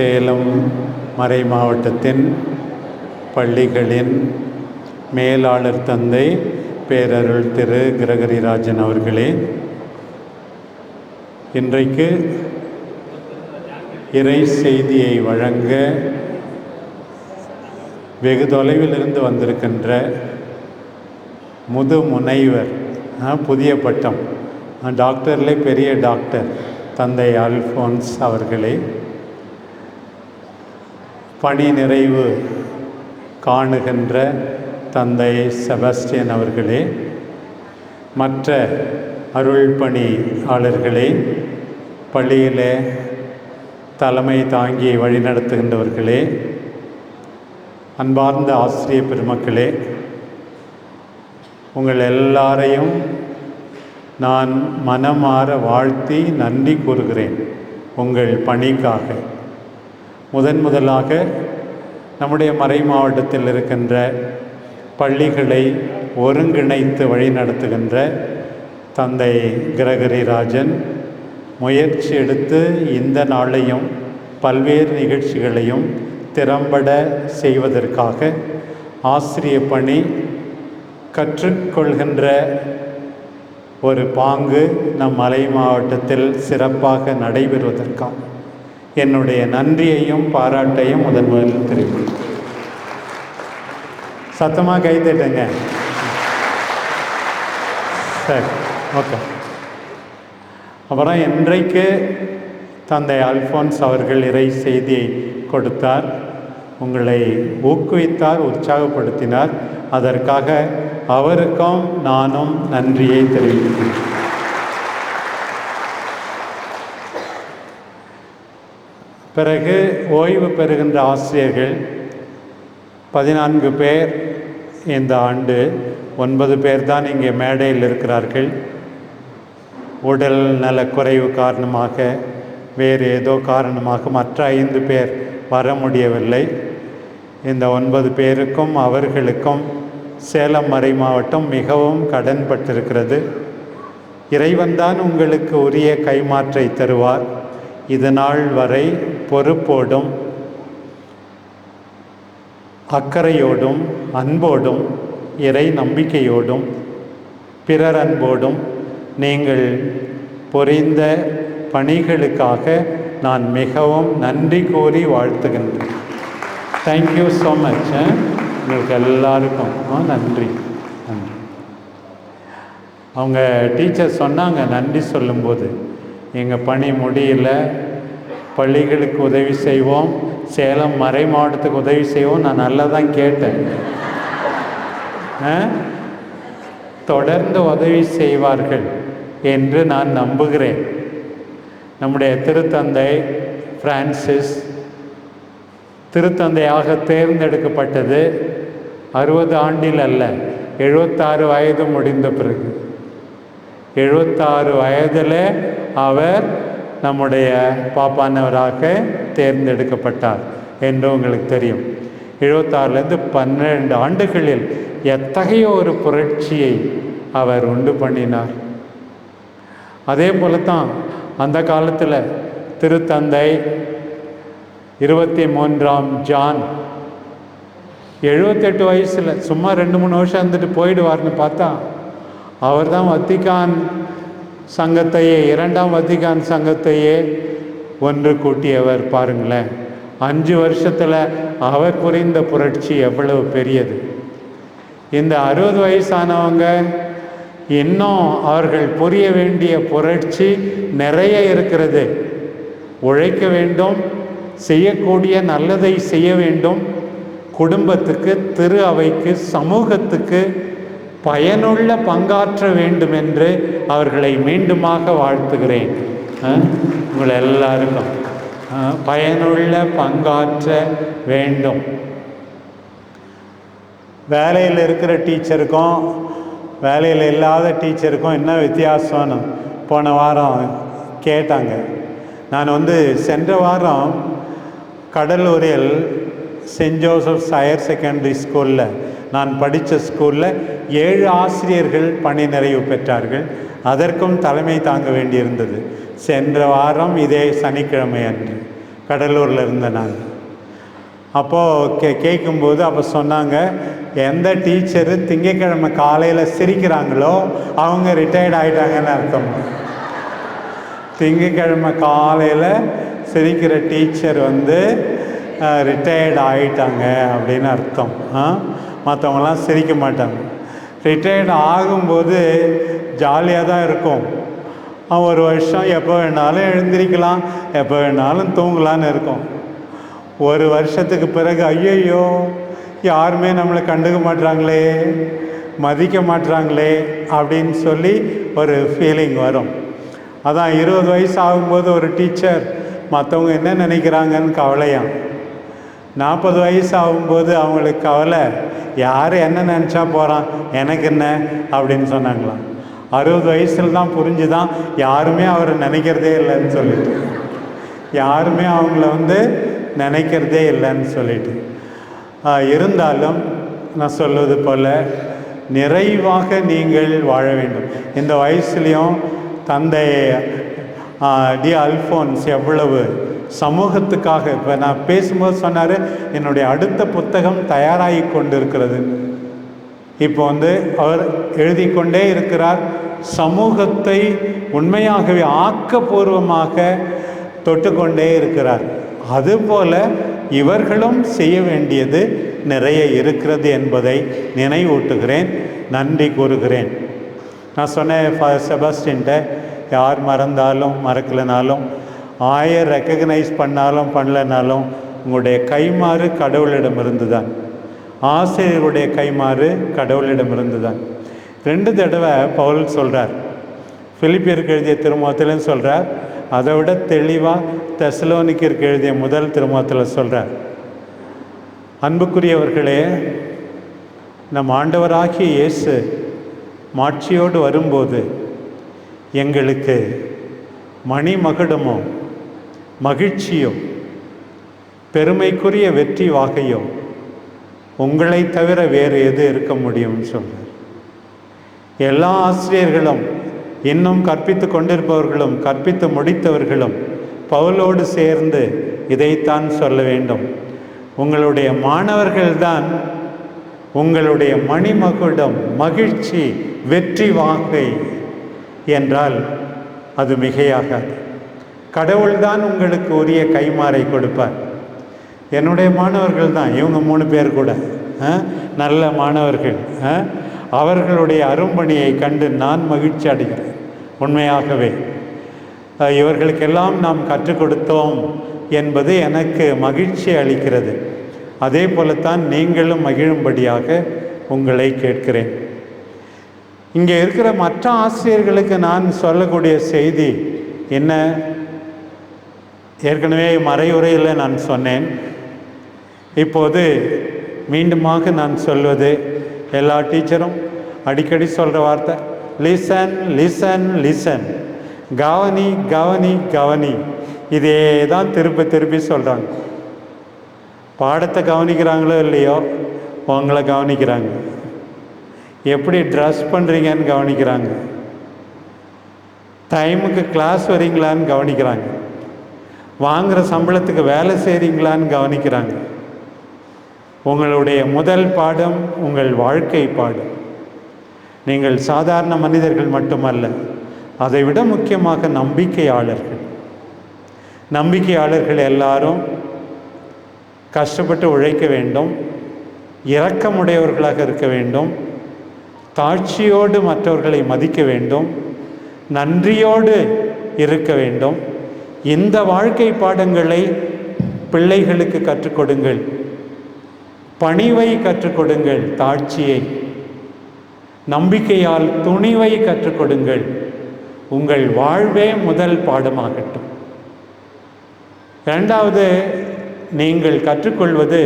சேலம் மறை மாவட்டத்தின் பள்ளிகளின் மேலாளர் தந்தை பேரருள் திரு கிரகரிராஜன் அவர்களே இன்றைக்கு இறை செய்தியை வழங்க வெகு தொலைவில் இருந்து வந்திருக்கின்ற முது முனைவர் புதிய பட்டம் டாக்டர்லே பெரிய டாக்டர் தந்தை அல்ஃபோன்ஸ் அவர்களே பணி நிறைவு காணுகின்ற தந்தை செபஸ்டியன் அவர்களே மற்ற அருள் பணியாளர்களே பள்ளியில் தலைமை தாங்கி வழிநடத்துகின்றவர்களே அன்பார்ந்த ஆசிரிய பெருமக்களே உங்கள் எல்லாரையும் நான் மனமாற வாழ்த்தி நன்றி கூறுகிறேன். உங்கள் பணிக்காக. முதன் முதலாக நம்முடைய மறை மாவட்டத்தில் இருக்கின்ற பள்ளிகளை ஒருங்கிணைத்து வழிநடத்துகின்ற தந்தை கிரகரி ராஜன் முயற்சி எடுத்து இந்த நாளையும் பல்வேறு நிகழ்ச்சிகளையும் திறம்பட செய்வதற்காக ஆசிரிய பணி கற்றுக்கொள்கின்ற ஒரு பாங்கு நம் மலை மாவட்டத்தில் சிறப்பாக நடைபெறுவதற்காக. என்னுடைய நன்றியையும் பாராட்டையும் முதன் முதலில் தெரிவிக்கிறேன். சத்தமாக கை தட்டுங்க. சரி ஓகே அப்புறம் என்றைக்கு தந்தை அல்ஃபோன்ஸ் அவர்கள் இறை செய்தியை கொடுத்தார். உங்களை ஊக்குவித்தார் உற்சாகப்படுத்தினார். அதற்காக அவருக்கும் நானும் நன்றியை தெரிவிக்கிறேன். பிறகு ஓய்வு பெறுகின்ற ஆசிரியர்கள் பதினான்கு பேர் இந்த ஆண்டு ஒன்பது பேர் தான் இங்கே மேடையில் இருக்கிறார்கள். உடல் நலக்குறைவு காரணமாக வேறு ஏதோ காரணமாக மற்ற ஐந்து பேர் வர முடியவில்லை. இந்த ஒன்பது பேருக்கும் அவர்களுக்கும் சேலம் மறை மாவட்டம் மிகவும் கடன்பட்டிருக்கிறது. இறைவன்தான் உங்களுக்கு உரிய கைமாற்றை தருவார். இது நாள் வரை பொறுப்போடும் அக்கறையோடும் அன்போடும் இறை நம்பிக்கையோடும் பிறர் அன்போடும் நீங்கள் புரிந்த பணிகளுக்காக நான் மிகவும் நன்றி கூறி வாழ்த்துகின்றேன். தேங்க்யூ ஸோ மச் உங்களுக்கு எல்லாருக்கும் ஆ, நன்றி நன்றி. அவங்க டீச்சர் சொன்னாங்க நன்றி சொல்லும்போது. எங்கள் பணி முடியல பள்ளிகளுக்கு உதவி செய்வோம். சேலம் மறை மாவட்டத்துக்கு உதவி செய்வோம். நான் நல்லா தான் கேட்டேன். ஆ? தொடர்ந்து உதவி செய்வார்கள் என்று நான் நம்புகிறேன். நம்முடைய திருத்தந்தை பிரான்சிஸ் திருத்தந்தையாக தேர்ந்தெடுக்கப்பட்டது அறுபது ஆண்டில் அல்ல எழுபத்தாறு வயது முடிந்த பிறகு. எழுபத்தாறு வயதில் அவர் நம்முடைய பாப்பானவராக தேர்ந்தெடுக்கப்பட்டார் என்று உங்களுக்கு தெரியும். எழுபத்தாறுலேருந்து பன்னிரண்டு ஆண்டுகளில் எத்தகைய ஒரு புரட்சியை அவர் உண்டு பண்ணினார். அதே போல தான் அந்த காலத்தில் திருத்தந்தை இருபத்தி மூன்றாம் ஜான் எழுபத்தெட்டு வயசில் சும்மா ரெண்டு மூணு வருஷம் இருந்துட்டு போயிடுவார்னு பார்த்தா அவர் தான் வத்திக்கான் சங்கத்தையே இரண்டாம் வத்திகான் சங்கத்தையே ஒன்று கூட்டியவர் பாருங்களேன். அஞ்சு வருஷத்தில் அவர் புரிந்த புரட்சி எவ்வளவு பெரியது. இந்த அறுபது வயசானவங்க இன்னும் அவர்கள் புரிய வேண்டிய புரட்சி நிறைய இருக்கிறது. உழைக்க வேண்டும் செய்யக்கூடிய நல்லதை செய்ய வேண்டும். குடும்பத்துக்கு திரு அவைக்கு சமூகத்துக்கு பயனுள்ள பங்காற்ற வேண்டும் என்று அவர்களை மீண்டுமாக வாழ்த்துகிறேன். உங்களை எல்லாருக்கும். பயனுள்ள பங்காற்ற வேண்டும். வேலையில் இருக்கிற டீச்சருக்கும் வேலையில் இல்லாத டீச்சருக்கும் என்ன வித்தியாசம்னு போன வாரம் கேட்டாங்க. நான் வந்து சென்ற வாரம் கடலூரில் சென்ட் ஜோசப்ஸ் ஹையர் செகண்டரி ஸ்கூலில் நான் படித்த ஸ்கூலில் ஏழு ஆசிரியர்கள் பணி நிறைவு பெற்றார்கள். அதற்கும் தலைமை தாங்க வேண்டியிருந்தது. சென்ற வாரம் இதே சனிக்கிழமை அன்று கடலூரில் இருந்த நான். அப்போது கே கேட்கும்போது அப்போ சொன்னாங்க எந்த டீச்சரு திங்கக்கிழமை காலையில் சிரிக்கிறாங்களோ அவங்க ரிட்டையர்ட் ஆகிட்டாங்கன்னு அர்த்தம். திங்கக்கிழமை காலையில் சிரிக்கிற டீச்சர் வந்து ரிட்டையர்ட் ஆகிட்டாங்க அப்படின்னு அர்த்தம். ஆ? மற்றவங்களாம் சிரிக்க மாட்டாங்க. ரிட்டையர்ட் ஆகும்போது ஜாலியாக தான் இருக்கும். ஒரு வருஷம் எப்போ வேணாலும் எழுந்திரிக்கலாம் எப்போ வேணாலும் தூங்கலான்னு இருக்கும். ஒரு வருஷத்துக்கு பிறகு ஐயையோ யாருமே நம்மளை கண்டுக்க மாட்றாங்களே மதிக்க மாட்றாங்களே அப்படின்னு சொல்லி ஒரு ஃபீலிங் வரும். அதான் இருபது வயசு ஆகும்போது ஒரு டீச்சர் மற்றவங்க என்ன நினைக்கிறாங்கன்னு கவலையாம். நாற்பது வயசு ஆகும்போது அவங்களுக்கு கவலை யார் என்ன நினச்சா போகிறான் எனக்கு என்ன? அப்படின்னு சொன்னாங்களாம். அறுபது வயசில் தான் புரிஞ்சு தான் யாருமே அவரை நினைக்கிறதே இல்லைன்னு சொல்லிட்டு. யாருமே அவங்கள வந்து நினைக்கிறதே இல்லைன்னு சொல்லிட்டு. இருந்தாலும் நான் சொல்வது போல் நிறைவாக நீங்கள் வாழ வேண்டும். இந்த வயசுலேயும் தந்தை டி அல்ஃபோன்ஸ் எவ்வளவு சமூகத்துக்காக. இப்போ நான் பேசும்போது சொன்னார் என்னுடைய அடுத்த புத்தகம் தயாராகி கொண்டிருக்கிறது. இப்போ வந்து அவர் எழுதி கொண்டே இருக்கிறார் சமூகத்தை உண்மையாகவே ஆக்கப்பூர்வமாக தொட்டுக்கொண்டே இருக்கிறார். அதுபோல இவர்களும் செய்ய வேண்டியது நிறைய இருக்கிறது என்பதை நினைவூட்டுகிறேன். நன்றி கூறுகிறேன். நான் சொன்னேன் ஃபாதர் செபாஸ்டின்ட்ட யார் மறந்தாலும் மறக்கலைனாலும் ஆயர் ரெக்கக்னைஸ் பண்ணாலும் பண்ணலனாலும் உங்களுடைய கைமாறு கடவுளிடமிருந்து தான் ஆசிரியருடைய கைமாறு கடவுளிடமிருந்து தான் ரெண்டு தடவை பவுல் சொல்கிறார் பிலிப்பியருக்கு எழுதிய திருமணத்திலும் சொல்கிறார் அதை விட தெளிவாக தெசலோனிக்கிற்கு எழுதிய முதல் திருமணத்தில் சொல்கிறார் அன்புக்குரியவர்களே நம் ஆண்டவராகிய இயேசு மாட்சியோடு வரும்போது எங்களுக்கு மணிமகுடமோ மகிழ்ச்சியோ? பெருமைக்குரிய வெற்றி வாகையோ? உங்களை தவிர வேறு எது இருக்க முடியும்னு சொல்கிறார் எல்லா ஆசிரியர்களும் இன்னும் கற்பித்து கொண்டிருப்பவர்களும் கற்பித்து முடித்தவர்களும் பவுலோடு சேர்ந்து இதைத்தான் சொல்ல வேண்டும். உங்களுடைய மாணவர்கள்தான் உங்களுடைய மணிமகுடம் மகிழ்ச்சி வெற்றி வாகை என்றால் அது மிகையாகாது. கடவுள்தான் உங்களுக்கு உரிய கைமாறை கொடுப்பார். என்னுடைய மாணவர்கள் தான் இவங்க மூணு பேர் கூட ஆ, நல்ல மாணவர்கள் ஆ, அவர்களுடைய அரும்பணியை கண்டு நான் மகிழ்ச்சி அடைகிறேன் உண்மையாகவே. இவர்களுக்கெல்லாம் நாம் கற்றுக் கொடுத்தோம் என்பது எனக்கு மகிழ்ச்சி அளிக்கிறது. அதே போலத்தான் நீங்களும் மகிழும்படியாக உங்களை கேட்கிறேன். இங்கே இருக்கிற மற்ற ஆசிரியர்களுக்கு நான் சொல்லக்கூடிய செய்தி என்ன? ஏற்கனவே மறையுறையில் நான் சொன்னேன். இப்போது மீண்டுமாக நான் சொல்வது எல்லா டீச்சரும் அடிக்கடி சொல்கிற வார்த்தை லிசன் லிசன் லிசன் கவனி கவனி கவனி. இதே தான் திருப்பி திருப்பி சொல்கிறாங்க பாடத்தை கவனிக்கிறாங்களோ இல்லையோ உங்களை கவனிக்கிறாங்க. எப்படி ட்ரெஸ் பண்ணுறீங்கன்னு கவனிக்கிறாங்க. டைமுக்கு கிளாஸ் வரீங்களான்னு கவனிக்கிறாங்க. வாங்குகிற சம்பளத்துக்கு வேலை செய்கிறீங்களான்னு கவனிக்கிறாங்க. உங்களுடைய முதல் பாடம் உங்கள் வாழ்க்கை பாடம். நீங்கள் சாதாரண மனிதர்கள் மட்டுமல்ல அதை விட முக்கியமாக நம்பிக்கையாளர்கள். நம்பிக்கையாளர்கள் எல்லாரும் கஷ்டப்பட்டு உழைக்க வேண்டும் இரக்கமுடையவர்களாக இருக்க வேண்டும் தாட்சியோடு மற்றவர்களை மதிக்க வேண்டும் நன்றியோடு இருக்க வேண்டும் இந்த வாழ்க்கை பாடங்களை பிள்ளைகளுக்கு கற்றுக் கொடுங்கள் பணிவை கற்றுக் கொடுங்கள் தாட்சியை நம்பிக்கையால் துணிவை கற்றுக் கொடுங்கள் உங்கள் வாழ்வே முதல் பாடமாகட்டும். இரண்டாவது நீங்கள் கற்றுக்கொள்வது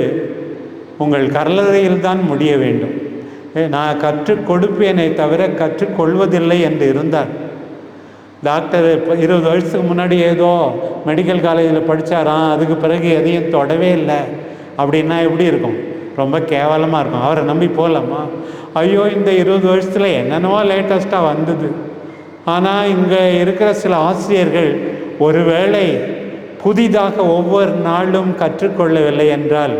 உங்கள் கல்லறையில் தான் முடிய வேண்டும். நான் கற்றுக் கொடுப்பேனே தவிர கற்றுக்கொள்வதில்லை என்று இருந்தார் டாக்டர் இப்போ இருபது வருஷத்துக்கு முன்னாடி ஏதோ மெடிக்கல் காலேஜில் படித்தாராம் அதுக்கு பிறகு எதையும் தொடவே இல்லை. அப்படின்னா எப்படி இருக்கும்? ரொம்ப கேவலமாக இருக்கும். அவரை நம்பி போகலாமா ஐயோ இந்த இருபது வருஷத்தில் என்னென்னவோ லேட்டஸ்ட்டாக வந்தது. ஆனால் இங்கே இருக்கிற சில ஆசிரியர்கள் ஒருவேளை புதிதாக ஒவ்வொரு நாளும் கற்றுக்கொள்ளவில்லை என்றால்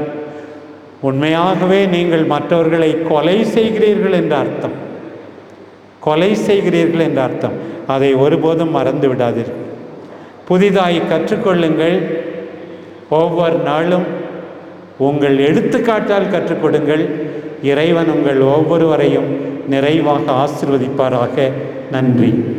உண்மையாகவே நீங்கள் மற்றவர்களை கொலை செய்கிறீர்கள் என்ற அர்த்தம். கொலை செய்கிறீர்கள் என்ற அர்த்தம். அதை ஒருபோதும் மறந்து விடாதீர்கள். புதிதாய் கற்றுக்கொள்ளுங்கள். ஒவ்வொரு நாளும் உங்கள் எடுத்துக்காட்டால் கற்றுக் கொடுங்கள் இறைவன் உங்கள் ஒவ்வொருவரையும் நிறைவாக ஆசிர்வதிப்பாராக. நன்றி.